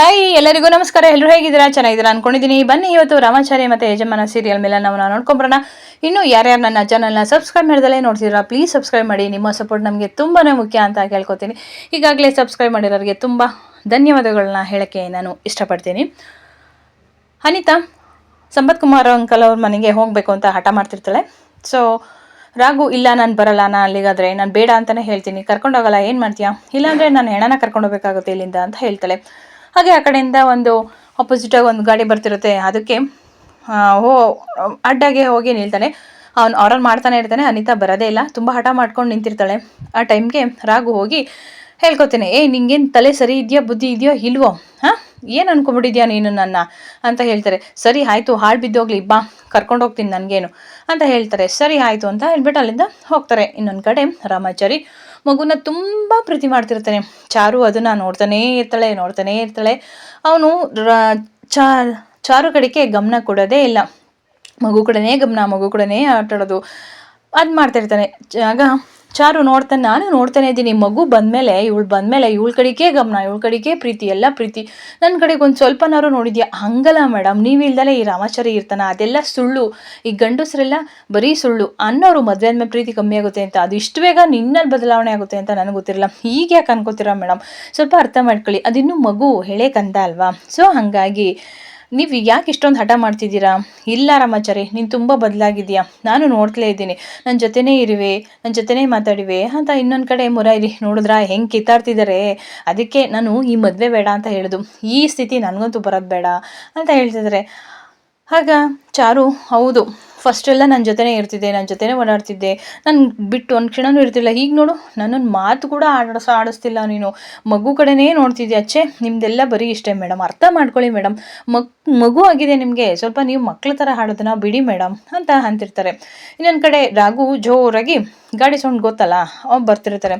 Hi ಎಲ್ಲರಿಗೂ ನಮಸ್ಕಾರ. ಎಲ್ಲರೂ ಹೇಗಿದ್ದೀರಾ? ಚೆನ್ನಾಗಿದ್ದೀರಾ ಅನ್ಕೊಂಡಿದ್ದೀನಿ. ಬನ್ನಿ ಇವತ್ತು ರಾಮಾಚಾರ್ಯ ಮತ್ತು ಯಜಮಾನ ಸೀರಿಯಲ್ ಮೇಲೆ ನಾವು ನೋಡ್ಕೊಂಬರೋಣ. ಇನ್ನು ಯಾರ್ಯಾರು ನನ್ನ ಚಾನಲ್ನ ಸಬ್ಸ್ಕ್ರೈಬ್ ಮಾಡ್ದಲೇ ನೋಡ್ತಿದ್ದೀರಾ ಪ್ಲೀಸ್ ಸಬ್ಸ್ಕ್ರೈಬ್ ಮಾಡಿ. ನಿಮ್ಮ ಸಪೋರ್ಟ್ ನಮಗೆ ತುಂಬಾ ಮುಖ್ಯ ಅಂತ ಕೇಳ್ಕೊತೀನಿ. ಈಗಾಗಲೇ ಸಬ್ಸ್ಕ್ರೈಬ್ ಮಾಡಿರೋರಿಗೆ ತುಂಬ ಧನ್ಯವಾದಗಳನ್ನ ಹೇಳೋಕ್ಕೆ ನಾನು ಇಷ್ಟಪಡ್ತೀನಿ. ಅನಿತಾ, ಸಂಪತ್ ಕುಮಾರ್ ಅಂಕಲ್ ಅವ್ರ ಮನೆಗೆ ಹೋಗಬೇಕು ಅಂತ ಹಠ ಮಾಡ್ತಿರ್ತಾಳೆ. ಸೊ ರಾಗು ಇಲ್ಲ, ನಾನು ಬರಲ್ಲ, ನಾನು ಅಲ್ಲಿಗಾದ್ರೆ, ನಾನು ಬೇಡ ಅಂತಲೇ ಹೇಳ್ತೀನಿ. ಕರ್ಕೊಂಡೋಗಲ್ಲ, ಏನು ಮಾಡ್ತೀಯಾ? ಇಲ್ಲಾಂದರೆ ನಾನು ಹೆಣನ ಕರ್ಕೊಂಡೋಗಬೇಕಾಗುತ್ತೆ ಇಲ್ಲಿಂದ ಅಂತ ಹೇಳ್ತಾಳೆ. ಹಾಗೆ ಆ ಕಡೆಯಿಂದ ಒಂದು ಆಪೋಸಿಟಾಗಿ ಒಂದು ಗಾಡಿ ಬರ್ತಿರುತ್ತೆ. ಅದಕ್ಕೆ ಹೋ, ಅಡ್ಡಾಗೆ ಹೋಗಿ ನಿಲ್ತಾನೆ. ಅವನು ಆರ್ಡರ್ ಮಾಡ್ತಾನೆ ಇರ್ತಾನೆ, ಅನಿತಾ ಬರೋದೇ ಇಲ್ಲ. ತುಂಬ ಹಠ ಮಾಡ್ಕೊಂಡು ನಿಂತಿರ್ತಾಳೆ. ಆ ಟೈಮ್ಗೆ ರಾಘು ಹೋಗಿ ಹೇಳ್ಕೊತೇನೆ ಏ ನಿಂಗೇನು ತಲೆ ಸರಿ ಇದೆಯಾ, ಬುದ್ಧಿ ಇದೆಯೋ, ಇಲ್ವೋ? ಹಾಂ? ಏನು ಅನ್ಕೊಂಬಿಟ್ಟಿದ್ಯಾ ನೀನು ನನ್ನ ಅಂತ ಹೇಳ್ತಾರೆ, ಸರಿ ಆಯಿತು, ಹಾಳು ಬಿದ್ದೋಗ್ಲಿ, ಬಾ, ಕರ್ಕೊಂಡು ಹೋಗ್ತೀನಿ ನನಗೇನು ಅಂತ ಹೇಳ್ತಾರೆ. ಸರಿ ಆಯಿತು ಅಂತ ಹೇಳ್ಬಿಟ್ಟು ಅಲ್ಲಿಂದ ಹೋಗ್ತಾರೆ. ಇನ್ನೊಂದು ಕಡೆ ರಾಮಾಚಾರಿ ಮಗುನ ತುಂಬ ಪ್ರೀತಿ ಮಾಡ್ತಿರ್ತಾನೆ. ಚಾರು ಅದನ್ನು ನೋಡ್ತಾನೇ ಇರ್ತಾಳೆ ನೋಡ್ತಾನೇ ಇರ್ತಾಳೆ. ಅವನು ಚಾ, ಚಾರು ಕಡೆಗೆ ಗಮನ ಕೊಡೋದೇ ಇಲ್ಲ. ಮಗು ಕಡೆನೇ ಗಮನ, ಮಗು ಕಡೆನೇ ಆಟಾಡೋದು. ಅದು ಮಾಡ್ತಿರ್ತಾನೆ. ಆಗ ಚಾರು ನೋಡ್ತಾನೆ ನಾನು ನೋಡ್ತಾನೆ ಇದ್ದೀನಿ. ಮಗು ಬಂದಮೇಲೆ, ಇವಳು ಬಂದಮೇಲೆ, ಇವಳ ಕಡೆಗೇ ಗಮನ, ಇವಳ ಕಡೆಗೇ ಪ್ರೀತಿ, ಎಲ್ಲ ಪ್ರೀತಿ. ನನ್ನ ಕಡೆಗೆ ಒಂದು ಸ್ವಲ್ಪನಾರು ನೋಡಿದ್ಯಾ? ಹಂಗಲ್ಲ ಮೇಡಮ್ ನೀವು ಇಲ್ದಲೇ ಈ ರಾಮಾಚಾರಿ ಇರ್ತಾನ, ಅದೆಲ್ಲ ಸುಳ್ಳು. ಈ ಗಂಡಸರೆಲ್ಲ ಬರೀ ಸುಳ್ಳು. ಅನ್ನೋರು ಮದುವೆ ಆದಮೇಲೆ ಪ್ರೀತಿ ಕಮ್ಮಿ ಆಗುತ್ತೆ ಅಂತ. ಅದು ಇಷ್ಟು ಬೇಗ ನಿನ್ನಲ್ಲಿ ಬದಲಾವಣೆ ಆಗುತ್ತೆ ಅಂತ ನನಗೆ ಗೊತ್ತಿರಲ್ಲ. ಈಗ ಯಾಕೆ ಅನ್ಕೋತೀರಾ ಮೇಡಮ್ ಸ್ವಲ್ಪ ಅರ್ಥ ಮಾಡ್ಕೊಳ್ಳಿ. ಅದಿನ್ನೂ ಮಗು ಹೇಳೇ ಕಂದ ಅಲ್ವಾ? ಸೊ, ಹಾಗಾಗಿ ನೀವು ಯಾಕೆ ಇಷ್ಟೊಂದು ಹಠ ಮಾಡ್ತಿದ್ದೀರಾ? ಇಲ್ಲ ರಾಮಾಚಾರಿ, ನೀನು ತುಂಬ ಬದಲಾಗಿದೆಯಾ ನಾನು ನೋಡ್ತಲೇ ಇದ್ದೀನಿ. ನನ್ನ ಜೊತೆನೇ ಇರುವೆ ನನ್ನ ಜೊತೆನೇ ಮಾತಾಡಿವೆ. ಅಂತ ಇನ್ನೊಂದು ಕಡೆ ಮುರಾರಿ, ನೋಡಿದ್ರಾ ಹೆಂಗೆ ಕಿತ್ತಾಡ್ತಿದ್ದಾರೆ ಅದಕ್ಕೆ ನಾನು ಈ ಮದುವೆ ಬೇಡ ಅಂತ ಹೇಳೋದು. ಈ ಸ್ಥಿತಿ ನನಗಂತೂ ಬರೋದು ಬೇಡ ಅಂತ ಹೇಳ್ತಿದ್ದಾರೆ ಆಗ ಚಾರು, ಹೌದು. ಫಸ್ಟೆಲ್ಲ ನನ್ನ ಜೊತೆನೇ ಇರ್ತಿದ್ದೆ ನನ್ನ ಜೊತೆನೇ ಓಡಾಡ್ತಿದ್ದೆ. ನಾನು ಬಿಟ್ಟು ಒಂದು ಕ್ಷಣನೂ ಇರ್ತಿಲ್ಲ ಈಗ ನೋಡು ನನ್ನನ್ನು ಮಾತು ಕೂಡ ಆಡಸ, ಆಡಿಸ್ತಿಲ್ಲ ನೀನು. ಮಗು ಕಡೆನೇ ನೋಡ್ತಿದ್ದೆ ಅಚ್ಚೆ. ನಿಮ್ದೆಲ್ಲ ಬರೀ ಇಷ್ಟೇ ಮೇಡಮ್ ಅರ್ಥ ಮಾಡ್ಕೊಳ್ಳಿ ಮೇಡಮ್ ಮಕ್ ಮಗು ಆಗಿದೆ ನಿಮಗೆ. ಸ್ವಲ್ಪ ನೀವು ಮಕ್ಳ ಥರ ಹಾಡೋದನ್ನ ಬಿಡಿ ಮೇಡಮ್ ಅಂತ ಅಂತಿರ್ತಾರೆ. ಇನ್ನೊಂದು ಕಡೆ ರಾಘು ಜೋರಾಗಿ ಗಾಡಿ ಸೌಂಡ್ ಗೊತ್ತಲ್ಲ, ಅವ್ನು ಬರ್ತಿರ್ತಾರೆ.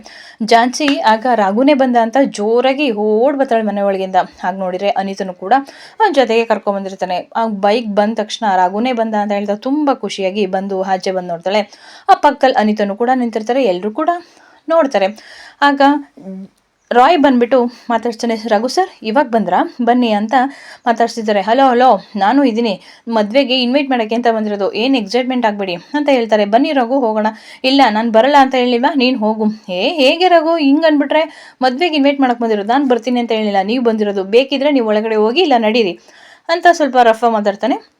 ಜಾನ್ಸಿ ಆಗ ರಾಘುನೇ ಬಂದ ಅಂತ ಜೋರಾಗಿ ಓಡ್ ಬರ್ತಾಳೆ ಮನೆ ಒಳಗಿಂದ. ಹಾಗೆ ನೋಡಿದ್ರೆ ಅನಿತನು ಕೂಡ ಅವ್ನ ಜೊತೆಗೆ ಕರ್ಕೊಂಬಂದಿರ್ತಾನೆ. ಆ ಬೈಕ್ ಬಂದ ತಕ್ಷಣ ರಾಘುನೇ ಬಂದ ಅಂತ ಹೇಳ್ತಾ ತುಂಬ ಖುಷಿಯಾಗಿ ಬಂದು ಆಚೆ ಬಂದು ನೋಡ್ತಾಳೆ. ಆ ಪಕ್ಕದಲ್ಲಿ ಅನಿತನು ಕೂಡ ನಿಂತಿರ್ತಾರೆ ಎಲ್ಲರೂ ಕೂಡ ನೋಡ್ತಾರೆ. ಆಗ ರಾಯ್ ಬಂದ್ಬಿಟ್ಟು ಮಾತಾಡ್ತಾನೆ ರಘು ಸರ್, ಇವಾಗ ಬಂದ್ರಾ? ಬನ್ನಿ ಅಂತ ಮಾತಾಡ್ತಿದ್ದಾರೆ ಹಲೋ ಹಲೋ, ನಾನು ಇದ್ದೀನಿ. ಮದುವೆಗೆ ಇನ್ವೈಟ್ ಮಾಡೋಕ್ಕೆ ಅಂತ ಬಂದಿರೋದು. ಏನು ಎಕ್ಸೈಟ್ಮೆಂಟ್ ಆಗಬೇಡಿ? ಅಂತ ಹೇಳ್ತಾರೆ. ಬನ್ನಿ ರಘು, ಹೋಗೋಣ. ಇಲ್ಲ, ನಾನು ಬರಲ್ಲ ಅಂತ ಹೇಳಿಲ್ವಾ? ನೀನು ಹೋಗು. ಏ, ಹೇಗೆ ರಘು? ಹಿಂಗೆ ಅಂದ್ಬಿಟ್ರೆ ಮದುವೆಗೆ ಇನ್ವೈಟ್ ಮಾಡಕ್ಕೆ ಬಂದಿರೋದು. ನಾನು ಬರ್ತೀನಿ ಅಂತ ಹೇಳಿಲ್ಲ. ನೀವು ಬಂದಿರೋದು. ಬೇಕಿದ್ರೆ ನೀವು ಒಳಗಡೆ ಹೋಗಿ ಇಲ್ಲ ನಡೀರಿ. ಅಂತ ಸ್ವಲ್ಪ ರಫ ಮಾತಾಡ್ತಾನೆ.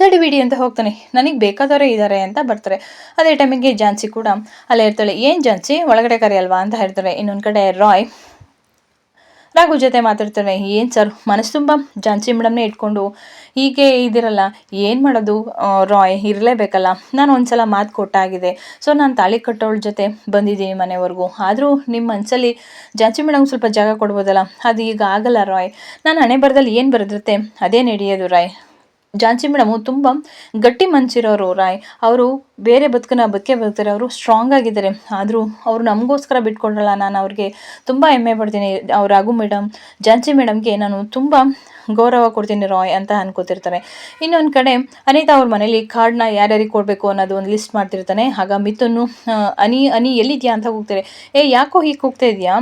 ಸರಿ ಬಿಡಿ ಅಂತ ಹೋಗ್ತಾನೆ. ನನಗೆ ಬೇಕಾದವರೇ ಇದ್ದಾರೆ ಅಂತ ಬರ್ತಾರೆ. ಅದೇ ಟೈಮಿಗೆ ಜಾನ್ಸಿ ಕೂಡ ಅಲ್ಲೇ ಇರ್ತಾಳೆ. ಏನು ಜಾನ್ಸಿ? ಒಳಗಡೆ ಕರೆಯಲ್ವಾ ಅಂತ ಹೇಳ್ತಾರೆ. ಇನ್ನೊಂದು ಕಡೆ ರಾಯ್, ರಾಘು ಜೊತೆ ಮಾತಾಡ್ತಾನೆ ಏನು ಸರ್? ಮನಸ್ಸು ತುಂಬ ಜಾನ್ಸಿ ಮೇಡಮ್ನೇ ಇಟ್ಕೊಂಡು ಹೀಗೆ ಇದಿರಲ್ಲ ಏನು ಮಾಡೋದು? ರಾಯ್, ಇರಲೇಬೇಕಲ್ಲ. ನಾನು ಒಂದ್ಸಲ ಮಾತು ಕೊಟ್ಟಾಗಿದೆ. ಸೊ ನಾನು ತಾಳಿ ಕಟ್ಟೋಳ ಜೊತೆ ಬಂದಿದ್ದೀನಿ ಮನೆವರೆಗೂ. ಆದರೂ ನಿಮ್ಮ ಮನಸ್ಸಲ್ಲಿ ಜಾನ್ಸಿ ಮೇಡಮ್ ಸ್ವಲ್ಪ ಜಾಗ ಕೊಡ್ಬೋದಲ್ಲ? ಅದು ಈಗ ಆಗಲ್ಲ ರಾಯ್. ನಾನು ಹಣೆ ಬರದಲ್ಲಿ ಏನು ಬರೆದಿರುತ್ತೆ, ಅದೇ ನಡೆಯೋದು ರಾಯ್. ಝಾನ್ಸಿ ಮೇಡಮು ತುಂಬ ಗಟ್ಟಿ ಮನ್ಸಿರೋರು ರಾಯ್. ಅವರು ಬೇರೆ ಬದುಕನ್ನ ಬದುಕೆ ಬದುಕ್ತಾರೆ. ಅವರು ಸ್ಟ್ರಾಂಗ್ ಆಗಿದ್ದಾರೆ. ಆದರೂ ಅವರು ನಮಗೋಸ್ಕರ ಬಿಟ್ಕೊಡ್ರಲ್ಲ. ನಾನು ಅವ್ರಿಗೆ ತುಂಬ ಹೆಮ್ಮೆ ಪಡ್ತೀನಿ. ಅವ್ರ ರಘು ಮೇಡಮ್ ಝಾನ್ಸಿ ಮೇಡಮ್ಗೆ ನಾನು ತುಂಬ ಗೌರವ ಕೊಡ್ತೀನಿ ರಾಯ್ ಅಂತ ಅನ್ಕೋತಿರ್ತಾರೆ. ಇನ್ನೊಂದು ಕಡೆ ಅನಿತಾ ಅವ್ರ ಮನೇಲಿ ಕಾರ್ಡ್ನ ಯಾರ್ಯಾರಿಗೆ ಕೊಡಬೇಕು ಅನ್ನೋದು ಒಂದು ಲಿಸ್ಟ್ ಮಾಡ್ತಿರ್ತಾನೆ. ಆಗ ಮಿಥುನು ಅನಿ ಅನಿ ಎಲ್ಲಿದ್ಯಾ ಅಂತ ಹೋಗ್ತಾರೆ ಏ, ಯಾಕೋ ಹೀಗೆ ಹೋಗ್ತಾ ಇದೆಯಾ?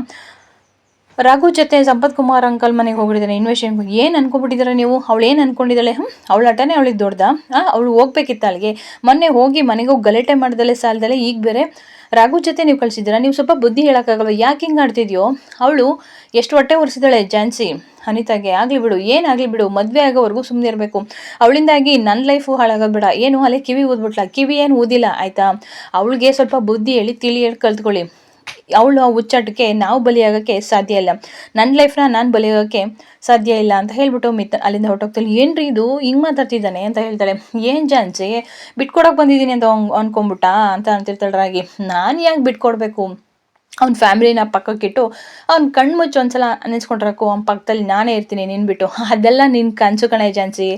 ರಾಘು ಜೊತೆ ಸಂಪತ್ ಕುಮಾರ್ ಅಂಕಲ್ ಮನೆಗೆ ಹೋಗ್ಬಿಟ್ಟಿದ್ದಾನೆ ಇನ್ವೆಷನ್ ಏನು ಅನ್ಕೊಂಡ್ಬಿಟ್ಟಿದ್ದಾರೆ ನೀವು? ಅವಳು ಏನು ಅನ್ಕೊಂಡಿದ್ದಾಳೆ? ಹ್ಞೂ ಅವಳ ಅಟನೆ ಅವಳಿಗೆ ದೊಡ್ಡದ. ಅವಳು ಹೋಗ್ಬೇಕಿತ್ತ ಅಲ್ಲಿಗೆ. ಮೊನ್ನೆ ಹೋಗಿ ಮನೆಗೆ ಹೋಗಿ ಗಲಾಟೆ ಮಾಡ್ದಲೆ ಸಾಲದಲ್ಲೇ ಈಗ ಬೇರೆ ರಾಘು ಜೊತೆ ನೀವು ಕಳಿಸಿದ್ದೀರಾ? ನೀವು ಸ್ವಲ್ಪ ಬುದ್ಧಿ ಹೇಳೋಕ್ಕಾಗಲ್ವ? ಯಾಕೆ ಹಿಂಗೆ ಆಡ್ತಿದ್ಯೋ? ಅವಳು ಎಷ್ಟು ಹೊಟ್ಟೆ ಒರೆಸಿದಾಳೆ ಝಾನ್ಸಿ? ಅನಿತಾಗೆ, ಆಗಲಿ ಬಿಡು. ಏನಾಗಲಿ ಬಿಡು? ಮದುವೆ ಆಗೋವರೆಗೂ ಸುಮ್ಮನೆ ಇರಬೇಕು. ಅವಳಿಂದಾಗಿ ನನ್ನ ಲೈಫು ಹಾಳಾಗೋದ್ಬೇಡ ಏನು? ಅಲ್ಲೇ ಕಿವಿ ಊದ್ಬಿಟ್ಲ? ಕಿವಿ ಏನು ಊದಿಲ್ಲ? ಆಯಿತಾ? ಅವಳಿಗೆ ಸ್ವಲ್ಪ ಬುದ್ಧಿ ಹೇಳಿ ತಿಳಿ ಹೇಳಿ ಕಲ್ತ್ಕೊಳ್ಳಿ. ಅವಳು ಆ ಹುಚ್ಚಾಟಕ್ಕೆ ನಾವು ಬಲಿಯಾಗೋಕ್ಕೆ ಸಾಧ್ಯ ಇಲ್ಲ. ನನ್ನ ಲೈಫ್ನ ನಾನು ಬಲಿಯಾಗೋಕ್ಕೆ ಸಾಧ್ಯ ಇಲ್ಲ ಅಂತ ಹೇಳ್ಬಿಟ್ಟು ಮಿತ್ ಅಲ್ಲಿಂದ ಹೊರಟೋಗ್ತಾಳೆ. ಏನ್ರಿ ಇದು? ಹಿಂಗೆ ಮಾತಾಡ್ತಿದ್ದಾನೆ ಅಂತ ಹೇಳ್ತಾಳೆ. ಏನು ಜಾನ್ಸಿ? ಬಿಟ್ಕೊಡೋಕೆ ಬಂದಿದ್ದೀನಿ ಅಂತ ಅನ್ಕೊಂಬಿಟ್ಟ ಅಂತ ಅಂತಿರ್ತಾಳೆ ರಾಗಿ. ನಾನು ಯಾಕೆ ಬಿಟ್ಕೊಡ್ಬೇಕು? ಅವ್ನ ಫ್ಯಾಮಿಲಿನ ಪಕ್ಕಕ್ಕಿಟ್ಟು ಅವ್ನ ಕಣ್ಣು ಮುಚ್ಚಿ ಒಂದ್ಸಲ ನೆನೆಸ್ಕೊಂಡ್ರಕ್ಕು ಅವ್ನ ಪಕ್ಕದಲ್ಲಿ ನಾನೇ ಇರ್ತೀನಿ, ನಿನ್ಬಿಟ್ಟು. ಅದೆಲ್ಲ ನಿನ್ನ ಕನಸು ಕಣೆ ಜಾನ್ಸಿ.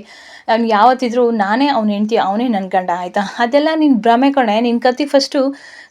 ಅವ್ನು ಯಾವತ್ತಿದ್ರು ನಾನೇ ಅವ್ನ ಹೆಂಡ್ತಿ, ಅವನೇ ನನ್ನ ಗಂಡ, ಆಯಿತಾ? ಅದೆಲ್ಲ ನಿನ್ ಭ್ರಮೆ ಕಣೆ. ನಿನ್ ಕತ್ತಿ ಫಸ್ಟು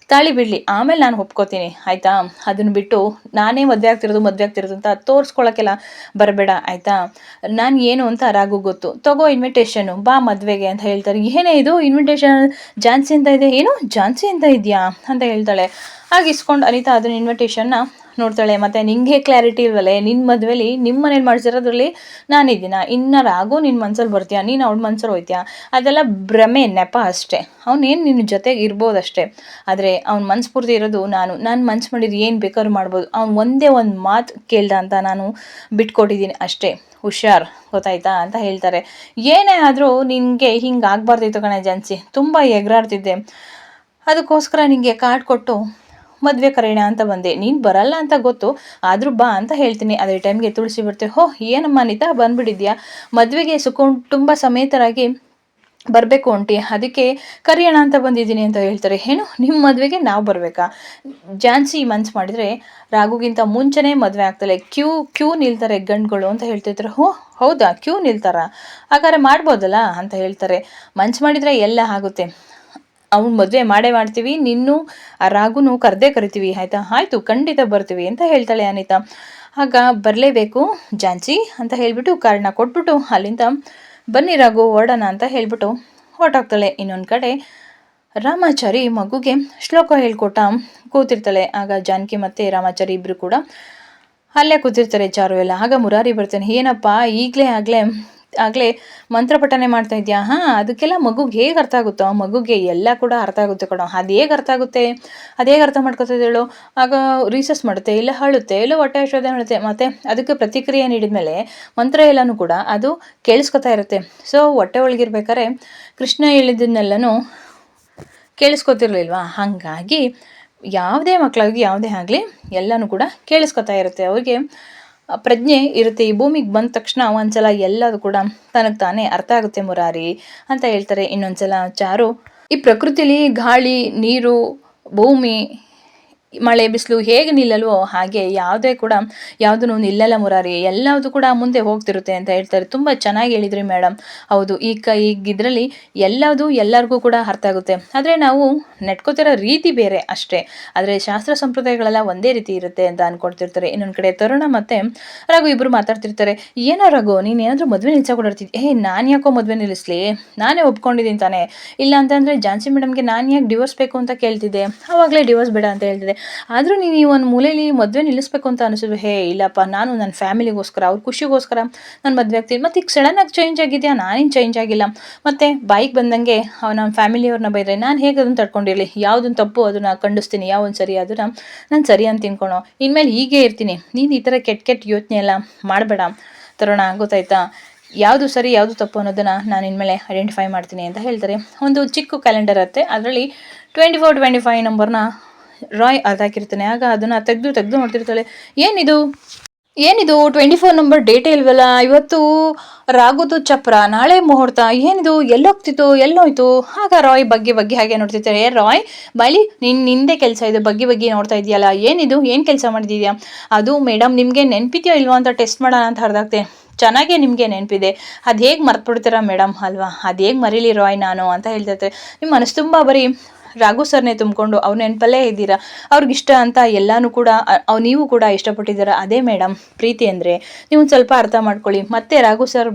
ತಾಳಿ ಬಿಡಲಿ, ಆಮೇಲೆ ನಾನು ಒಪ್ಕೋತೀನಿ, ಆಯಿತಾ? ಅದನ್ನು ಬಿಟ್ಟು ನಾನೇ ಮದುವೆ ಆಗ್ತಿರೋದು ಮದುವೆ ಆಗ್ತಿರೋದು ಅಂತ ತೋರಿಸ್ಕೊಳ್ಳೋಕ್ಕೆಲ್ಲ ಬರಬೇಡ, ಆಯಿತಾ? ನಾನು ಏನು ಅಂತ ರಾಗು ಗೊತ್ತು. ತಗೋ ಇನ್ವಿಟೇಷನು ಬಾ ಮದುವೆಗೆ ಅಂತ ಹೇಳ್ತಾರೆ. ಏನೇ ಇದು? ಇನ್ವಿಟೇಷನ್ ಜಾನ್ಸಿ ಅಂತ ಇದೆ? ಏನು? ಜಾನ್ಸಿ ಅಂತ ಇದೆಯಾ? ಅಂತ ಹೇಳ್ತಾಳೆ. ಹಾಗೆ ಇಸ್ಕೊಂಡು ಅನಿತಾ ಅದನ್ನ ಇನ್ವಿಟೇಷನ್ನ ನೋಡ್ತಾಳೆ, ಮತ್ತು ನಿಂಗೆ ಕ್ಲಾರಿಟಿ ಇಲ್ವಲ್ಲೇ ನಿನ್ನ ಮದುವೆಲಿ ನಿಮ್ಮ ಮನೇಲಿ ಮಾಡಿಸಿರೋದ್ರಲ್ಲಿ ನಾನಿದ್ದೀನ. ಇನ್ನು ರಾಗು ನಿನ್ನ ಮನ್ಸಲ್ಲಿ ಬರ್ತೀಯ? ನೀನು ಅವ್ಳ ಮನ್ಸಲ್ಲಿ ಹೋಯ್ತೀಯ? ಅದೆಲ್ಲ ಭ್ರಮೆ, ನೆಪ ಅಷ್ಟೇ. ಅವನೇನು ನಿನ್ನ ಜೊತೆಗೆ ಇರ್ಬೋದು ಅಷ್ಟೇ ಆದರೆ ಅವ್ನ ಮನಸ್ಫೂರ್ತಿ ಇರೋದು ನಾನು. ನಾನು ಮನ್ಸು ಮಾಡಿದ್ದು ಏನು ಬೇಕಾದ್ರೂ ಮಾಡ್ಬೋದು. ಅವ್ನು ಒಂದೇ ಒಂದು ಮಾತು ಕೇಳ್ದ ಅಂತ ನಾನು ಬಿಟ್ಕೊಟ್ಟಿದ್ದೀನಿ ಅಷ್ಟೇ. ಹುಷಾರ್, ಗೊತ್ತಾಯ್ತಾ ಅಂತ ಹೇಳ್ತಾರೆ. ಏನೇ ಆದರೂ ನಿನಗೆ ಹಿಂಗೆ ಆಗಬಾರ್ದಿತ್ತು ಕಣೆ ಜನ್ಸಿ ತುಂಬ ಎಗರಾಡ್ತಿದ್ದೆ. ಅದಕ್ಕೋಸ್ಕರ ನಿನಗೆ ಕಾರ್ಡ್ ಕೊಟ್ಟು ಮದುವೆ ಕರೆಯೋಣ ಅಂತ ಬಂದೆ. ನೀನು ಬರಲ್ಲ ಅಂತ ಗೊತ್ತು, ಆದರೂ ಬಾ ಅಂತ ಹೇಳ್ತೀನಿ. ಅದೇ ಟೈಮ್ಗೆ ತುಳಸಿ ಬರ್ತೆ ಹೋ, ಏನಮ್ಮ ಅನಿತಾ ಬಂದ್ಬಿಟ್ಟಿದ್ಯಾ? ಮದುವೆಗೆ ಸುಕುಟುಂಬ ಸಮೇತರಾಗಿ ಬರಬೇಕು ಅಂಟಿ ಅದಕ್ಕೆ ಕರಿಯೋಣ ಅಂತ ಬಂದಿದ್ದೀನಿ ಅಂತ ಹೇಳ್ತಾರೆ. ಏನು ನಿಮ್ಮ ಮದುವೆಗೆ ನಾವು ಬರಬೇಕಾ? ಜಾನ್ಸಿ ಮನ್ಸು ಮಾಡಿದರೆ ರಾಘುಗಿಂತ ಮುಂಚೆನೇ ಮದುವೆ ಆಗ್ತಲೆ ಕ್ಯೂ ಕ್ಯೂ ನಿಲ್ತಾರೆ ಗಂಡುಗಳು ಅಂತ ಹೇಳ್ತಿದ್ರು. ಹೋ, ಹೌದಾ? ಕ್ಯೂ ನಿಲ್ತಾರ? ಹಾಗಾದ್ರೆ ಮಾಡ್ಬೋದಲ್ಲ ಅಂತ ಹೇಳ್ತಾರೆ. ಮನ್ಸು ಮಾಡಿದರೆ ಎಲ್ಲ ಆಗುತ್ತೆ. ಅವ್ನು ಮದುವೆ ಮಾಡೇ ಮಾಡ್ತೀವಿ, ನಿನ್ನೂ ಆ ರಾಗುನು ಕರೆದೇ ಕರಿತೀವಿ, ಆಯಿತಾ? ಆಯಿತು, ಖಂಡಿತ ಬರ್ತೀವಿ ಅಂತ ಹೇಳ್ತಾಳೆ ಅನಿತಾ. ಆಗ ಬರಲೇಬೇಕು ಜಾನ್ಸಿ ಅಂತ ಹೇಳಿಬಿಟ್ಟು ಕಾರಣ ಕೊಟ್ಬಿಟ್ಟು ಅಲ್ಲಿಂದ ಬನ್ನಿ ರಾಘು ಓಡೋಣ ಅಂತ ಹೇಳಿಬಿಟ್ಟು ಹೊರಟಾಗ್ತಾಳೆ. ಇನ್ನೊಂದು ಕಡೆ ರಾಮಾಚಾರಿ ಮಗುಗೆ ಶ್ಲೋಕ ಹೇಳ್ಕೊಟ್ಟ ಕೂತಿರ್ತಾಳೆ. ಆಗ ಜಾನಕಿ ಮತ್ತು ರಾಮಾಚಾರಿ ಇಬ್ಬರು ಕೂಡ ಅಲ್ಲೇ ಕೂತಿರ್ತಾರೆ. ಚಾರು ಎಲ್ಲ. ಆಗ ಮುರಾರಿ ಬರ್ತಾನೆ, ಏನಪ್ಪ, ಈಗಲೇ ಆಗಲೇ ಆಗಲೇ ಮಂತ್ರಪಠನೆ ಮಾಡ್ತಾ ಇದೆಯಾ? ಹಾಂ, ಅದಕ್ಕೆಲ್ಲ ಮಗುಗೆ ಹೇಗೆ ಅರ್ಥ ಆಗುತ್ತೋ ಮಗುಗೆ ಎಲ್ಲ ಕೂಡ ಅರ್ಥ ಆಗುತ್ತೆ ಕಣೋ. ಅದು ಹೇಗೆ ಅರ್ಥ ಆಗುತ್ತೆ? ಅದು ಹೇಗೆ ಅರ್ಥ ಮಾಡ್ಕೊತಿದ್ದೇಳು ಆಗ ರೀಸಸ್ ಮಾಡುತ್ತೆ, ಇಲ್ಲ ಹಳುತ್ತೆ ಇಲ್ಲ ಹೊಟ್ಟೆ ಹಸೋದೆ ಹೇಳುತ್ತೆ ಮತ್ತೆ ಅದಕ್ಕೆ ಪ್ರತಿಕ್ರಿಯೆ ನೀಡಿದ ಮೇಲೆ ಮಂತ್ರ ಎಲ್ಲನೂ ಕೂಡ ಅದು ಕೇಳಿಸ್ಕೊತಾ ಇರುತ್ತೆ. ಸೊ ಹೊಟ್ಟೆ ಒಳಗಿರ್ಬೇಕಾರೆ ಕೃಷ್ಣ ಹೇಳಿದ್ದನ್ನೆಲ್ಲನೂ ಕೇಳಿಸ್ಕೊತಿರ್ಲಿಲ್ವಾ? ಹಾಗಾಗಿ ಯಾವುದೇ ಮಕ್ಕಳಾಗಿ ಯಾವುದೇ ಆಗಲಿ ಎಲ್ಲನೂ ಕೂಡ ಕೇಳಿಸ್ಕೊತಾ ಇರುತ್ತೆ. ಅವ್ರಿಗೆ ಪ್ರಜ್ಞೆ ಇರುತ್ತೆ. ಈ ಭೂಮಿಗೆ ಬಂದ ತಕ್ಷಣ ಒಂದ್ಸಲ ಎಲ್ಲದು ಕೂಡ ತನಗೆ ತಾನೇ ಅರ್ಥ ಆಗುತ್ತೆ ಮುರಾರಿ ಅಂತ ಹೇಳ್ತಾರೆ ಇನ್ನೊಂದ್ಸಲ ಚಾರು. ಈ ಪ್ರಕೃತಿಲಿ ಗಾಳಿ, ನೀರು, ಭೂಮಿ ಮಳೆ ಬಿಸಿಲು ಹೇಗೆ ನಿಲ್ಲಲ್ವೋ ಹಾಗೆ ಯಾವುದೇ ಕೂಡ ಯಾವುದೂ ನಿಲ್ಲಲ್ಲ ಮುರಾರಿ, ಎಲ್ಲವುದು ಕೂಡ ಮುಂದೆ ಹೋಗ್ತಿರುತ್ತೆ ಅಂತ ಹೇಳ್ತಾರೆ. ತುಂಬ ಚೆನ್ನಾಗಿ ಹೇಳಿದ್ರಿ ಮೇಡಮ್. ಹೌದು, ಈ ಕ ಈಗ ಇದರಲ್ಲಿ ಎಲ್ಲದು ಎಲ್ಲರಿಗೂ ಕೂಡ ಅರ್ಥ ಆಗುತ್ತೆ. ಆದರೆ ನಾವು ನೆಟ್ಕೋತಿರೋ ರೀತಿ ಬೇರೆ ಅಷ್ಟೇ. ಆದರೆ ಶಾಸ್ತ್ರ ಸಂಪ್ರದಾಯಗಳೆಲ್ಲ ಒಂದೇ ರೀತಿ ಇರುತ್ತೆ ಅಂತ ಅಂದ್ಕೊಡ್ತಿರ್ತಾರೆ ಇನ್ನೊಂದು ಕಡೆ ತರುಣ ಮತ್ತು ರಘು ಇಬ್ಬರು ಮಾತಾಡ್ತಿರ್ತಾರೆ, ಏನೋ ರಘು, ನೀನು ಏನಾದರೂ ಮದುವೆ ನಿಲ್ಸಕೊಡಿರ್ತಿದ್ದೆ ಏ, ನಾನು ಯಾಕೋ ಮದುವೆ ನಿಲ್ಲಿಸ್ಲಿ? ನಾನೇ ಒಪ್ಕೊಂಡಿದ್ದೀನಿ ತಾನೇ. ಇಲ್ಲ ಅಂತಂದರೆ ಜಾನ್ಸಿ ಮೇಡಮ್ಗೆ ನಾನು ಯಾಕೆ ಡಿವೋರ್ಸ್ ಬೇಕು ಅಂತ ಕೇಳ್ತಿದ್ದೆ? ಆವಾಗಲೇ ಡಿವೋರ್ಸ್ ಬೇಡ ಅಂತ ಹೇಳ್ತಿದ್ದೆ. ಆದರೂ ನೀನು ಈ ಒಂದು ಮೂಲೆಯಲ್ಲಿ ಮದುವೆ ನಿಲ್ಲಿಸ್ಬೇಕು ಅಂತ ಅನಿಸಿದ್ರು, ಹೇ, ಇಲ್ಲಪ್ಪ, ನಾನು ನನ್ನ ಫ್ಯಾಮಿಲಿಗೋಸ್ಕರ, ಅವ್ರ ಖುಷಿಗೋಸ್ಕರ ನಾನು ಮದುವೆ ಆಗ್ತೀನಿ. ಮತ್ತು ಈಗ ಸಡನ್ನಾಗಿ ಚೇಂಜ್ ಆಗಿದೆಯಾ? ನಾನೇನು ಚೇಂಜ್ ಆಗಿಲ್ಲ. ಮತ್ತು ಬೈಕ್ ಬಂದಂಗೆ ನಮ್ಮ ಫ್ಯಾಮಿಲಿಯವ್ರನ್ನ ಬೈದರೆ, ನಾನು ಹೇಗೆ ಅದನ್ನು ತಡ್ಕೊಂಡಿರಲಿ? ಯಾವುದನ್ನು ತಪ್ಪು ಅದನ್ನು ಖಂಡಿಸ್ತೀನಿ ಯಾವೊಂದು ಸರಿ ಅದನ್ನು ನಾನು ಸರಿ ಅಂತ ತಿನ್ಕೊಳೋ. ಇನ್ಮೇಲೆ ಹೀಗೆ ಇರ್ತೀನಿ. ನೀನು ಈ ಥರ ಕೆಟ್ಟ ಕೆಟ್ಟ ಯೋಚನೆ ಎಲ್ಲ ಮಾಡಬೇಡ ತರೋಣ, ಗೊತ್ತಾಯ್ತಾ? ಯಾವುದು ಸರಿ, ಯಾವುದು ತಪ್ಪು ಅನ್ನೋದನ್ನು ನಾನು ಇನ್ಮೇಲೆ ಐಡೆಂಟಿಫೈ ಮಾಡ್ತೀನಿ ಅಂತ ಹೇಳ್ತಾರೆ. ಒಂದು ಚಿಕ್ಕ ಕ್ಯಾಲೆಂಡರ್ ಇರುತ್ತೆ ಅದರಲ್ಲಿ ಟ್ವೆಂಟಿ ಫೋರ್ ಟ್ವೆಂಟಿ ಫೈವ್ ನಂಬರ್ನ ರಾಯ್ ಅರ್ಧಾಕಿರ್ತಾನೆ ಆಗ ಅದನ್ನು ತೆಗೆದು ತೆಗೆದು ನೋಡ್ತಿರ್ತಾಳೆ ಏನಿದು? ಏನಿದು? ಟ್ವೆಂಟಿ ಫೋರ್ ನಂಬರ್ ಡೇಟ್ ಇಲ್ವಲ್ಲ? ಇವತ್ತು ರಾಗುದು ಚಪ್ರ, ನಾಳೆ ಮುಹೂರ್ತ. ಏನಿದು? ಎಲ್ಲೋಗ್ತಿತ್ತು? ಎಲ್ಲೋಯ್ತು? ಆಗ ರಾಯ್ ಬಗ್ಗೆ ಬಗ್ಗೆ ಹಾಗೆ ನೋಡ್ತಿರ್ತಾರೆ. ಏ ರಾಯ್ ಬಳಿ ನಿನ್ನ ನಿಂದೆ ಕೆಲಸ ಇದು. ಬಗ್ಗೆ ಬಗ್ಗೆ ನೋಡ್ತಾ ಇದೆಯಲ್ಲ? ಏನಿದು? ಏನು ಕೆಲಸ ಮಾಡಿದ್ಯಾ? ಅದು ಮೇಡಮ್ ನಿಮಗೆ ನೆನಪಿದೆಯೋ ಇಲ್ವಾ ಅಂತ ಟೆಸ್ಟ್ ಮಾಡೋಣ ಅಂತ ಹರಿದಾಗ್ತೆ. ಚೆನ್ನಾಗೇ ನಿಮಗೆ ನೆನಪಿದೆ. ಅದು ಹೇಗೆ ಮರ್ತ್ಬಿಡ್ತೀರಾ ಮೇಡಮ್ ಅಲ್ವಾ? ಅದು ಹೇಗೆ ಮರೀಲಿ ರಾಯ್ ನಾನು ಅಂತ ಹೇಳ್ತಿರ್ತಾರೆ. ನಿಮ್ಮ ಮನಸ್ಸು ತುಂಬ ಬರೀ ರಾಘು ಸರ್ನೇ ತುಂಬಿಕೊಂಡು ಅವ್ರ ನೆನಪಲ್ಲೇ ಇದ್ದೀರಾ? ಅವ್ರಿಗಿಷ್ಟ ಅಂತ ಎಲ್ಲನೂ ಕೂಡ ಅವ್ ನೀವು ಕೂಡ ಇಷ್ಟಪಟ್ಟಿದ್ದೀರಾ? ಅದೇ ಮೇಡಮ್ ಪ್ರೀತಿ ಅಂದರೆ. ನೀವು ಸ್ವಲ್ಪ ಅರ್ಥ ಮಾಡ್ಕೊಳ್ಳಿ. ಮತ್ತೆ ರಾಘು ಸರ್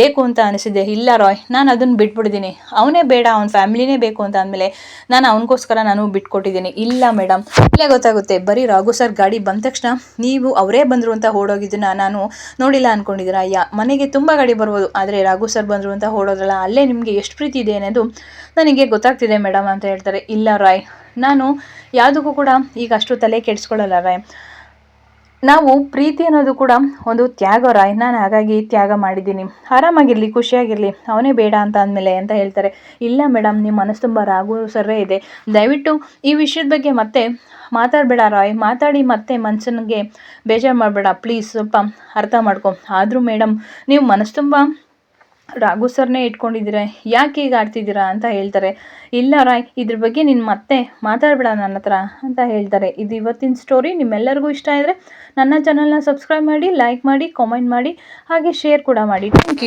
ಬೇಕು ಅಂತ ಅನಿಸಿದೆ ಇಲ್ಲ ರಾಯ್, ನಾನು ಅದನ್ನು ಬಿಟ್ಬಿಡ್ತೀನಿ. ಅವನೇ ಬೇಡ, ಅವ್ನ ಫ್ಯಾಮಿಲಿನೇ ಬೇಕು ಅಂತ ಅಂದಮೇಲೆ ನಾನು ಅವನಿಗೋಸ್ಕರ ನಾನು ಬಿಟ್ಕೊಟ್ಟಿದ್ದೀನಿ. ಇಲ್ಲ ಮೇಡಮ್ ಇಲ್ಲೇ ಗೊತ್ತಾಗುತ್ತೆ. ಬರೀ ರಾಘು ಸರ್ ಗಾಡಿ ಬಂದ ತಕ್ಷಣ ನೀವು ಅವರೇ ಬಂದರು ಅಂತ ಓಡೋಗಿದ್ದನ್ನ ನಾನು ನೋಡಿಲ್ಲ ಅಂದ್ಕೊಂಡಿದ್ದೀರಾ ಅಯ್ಯ ಮನೆಗೆ ತುಂಬ ಗಾಡಿ ಬರ್ಬೋದು. ಆದರೆ ರಾಘು ಸರ್ ಬಂದರು ಅಂತ ಓಡೋದ್ರಲ್ಲ, ಅಲ್ಲೇ ನಿಮಗೆ ಎಷ್ಟು ಪ್ರೀತಿ ಇದೆ ಅನ್ನೋದು ನನಗೆ ಗೊತ್ತಾಗ್ತಿದೆ ಮೇಡಮ್ ಅಂತ ಹೇಳ್ತಾರೆ, ಇಲ್ಲ ರಾಯ್, ನಾನು ಯಾವುದಕ್ಕೂ ಕೂಡ ಈಗ ಅಷ್ಟು ತಲೆ ಕೆಡಿಸ್ಕೊಳ್ಳಲ್ಲ ರಾಯ್. ನಾವು ಪ್ರೀತಿ ಅನ್ನೋದು ಕೂಡ ಒಂದು ತ್ಯಾಗ ರಾಯ್, ನಾನು ಹಾಗಾಗಿ ತ್ಯಾಗ ಮಾಡಿದ್ದೀನಿ. ಆರಾಮಾಗಿರಲಿ, ಖುಷಿಯಾಗಿರಲಿ, ಅವನೇ ಬೇಡ ಅಂತ ಅಂದಮೇಲೆ ಅಂತ ಹೇಳ್ತಾರೆ. ಇಲ್ಲ ಮೇಡಮ್ ನಿಮ್ಮ ಮನಸ್ಸು ತುಂಬ ರಾಗು ಸರ್ರೇ ಇದೆ. ದಯವಿಟ್ಟು ಈ ವಿಷಯದ ಬಗ್ಗೆ ಮತ್ತೆ ಮಾತಾಡಬೇಡ ರಾಯ್, ಮಾತಾಡಿ ಮತ್ತೆ ಮನಸ್ಸನಿಗೆ ಬೇಜಾರು ಮಾಡಬೇಡ. ಪ್ಲೀಸ್ ಸ್ವಲ್ಪ ಅರ್ಥ ಮಾಡ್ಕೊ. ಆದರೂ ಮೇಡಮ್ ನೀವು ಮನಸ್ಸು ತುಂಬ ರಾಘು ಸರ್ನೇ ಇಟ್ಕೊಂಡಿದ್ದೀರಾ, ಯಾಕೆ ಈಗ ಆಡ್ತಿದ್ದೀರಾ ಅಂತ ಹೇಳ್ತಾರೆ. ಇಲ್ಲ ರಾಯ್, ಇದ್ರ ಬಗ್ಗೆ ನೀನು ಮತ್ತೆ ಮಾತಾಡಬೇಡ ನನ್ನ ಹತ್ರ ಅಂತ ಹೇಳ್ತಾರೆ. ಇದು ಇವತ್ತಿನ ಸ್ಟೋರಿ ನಿಮ್ಮೆಲ್ಲರಿಗೂ ಇಷ್ಟ ಆದರೆ ನನ್ನ ಚಾನಲ್ನ ಸಬ್ಸ್ಕ್ರೈಬ್ ಮಾಡಿ ಲೈಕ್ ಮಾಡಿ ಕಾಮೆಂಟ್ ಮಾಡಿ, ಹಾಗೆ ಶೇರ್ ಕೂಡ ಮಾಡಿ. Thank you